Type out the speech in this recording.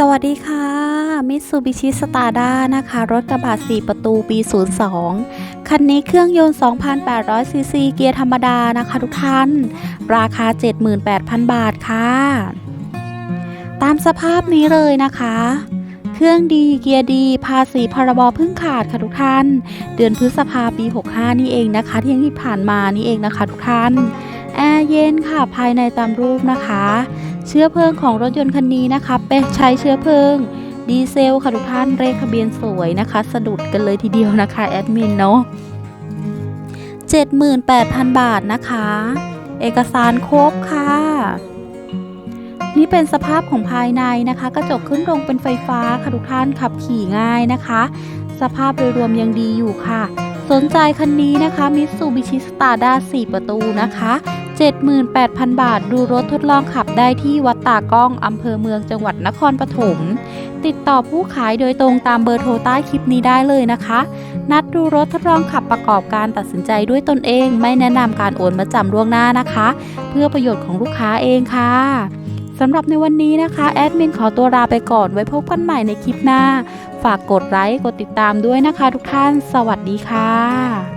สวัสดีค่ะ มิตซูบิชิสตาร์ด้านะคะ รถกระบะ 4 ประตูปี 02 คันนี้เครื่องยนต์ 2,800 ซีซี เกียร์ธรรมดานะคะทุกท่าน ราคา 78,000 บาทค่ะ ตามสภาพนี้เลยนะคะ เครื่องดีเกียร์ดี ภาษีพรบเพิ่งขาดค่ะทุกท่าน เดือนพฤษภาปี 65 นี่เองนะคะ ที่ยังที่ผ่านมานี่เองนะคะทุกท่าน แอร์เย็นค่ะภายในตามรูปนะคะ เชื้อเพลิงของรถยนต์คันนี้นะคะ เป็นใช้เชื้อเพลิง ดีเซลค่ะทุกท่านเลขทะเบียนสวยนะคะ สะดุดกันเลยทีเดียวนะคะแอดมินเนาะ78,000 บาทนะคะ เอกสารครบค่ะ นี่เป็นสภาพของภายในนะคะ กระจกขึ้นลงเป็นไฟฟ้าค่ะทุกท่านขับขี่ง่ายนะคะ สภาพโดยรวมยังดีอยู่ค่ะ สนใจคันนี้นะคะมิตซูบิชิสตาร์ด้า4ประตูนะคะ 78,000 บาท ดูรถทดลองขับได้ที่วัดตากล้องอำเภอเมืองจังหวัดนครปฐม ติดต่อผู้ขายโดยตรงตามเบอร์โทรใต้คลิปนี้ได้เลยนะคะ นัดดูรถทดลองขับประกอบการตัดสินใจด้วยตนเอง ไม่แนะนำการโอนมาจำล่วงหน้านะคะ เพื่อประโยชน์ของลูกค้าเองค่ะสำหรับในวันนี้นะคะ แอดมินขอตัวลาไปก่อนไว้พบกันใหม่ในคลิปหน้า ฝากกดไลค์กดติดตามด้วยนะคะทุกท่าน สวัสดีค่ะ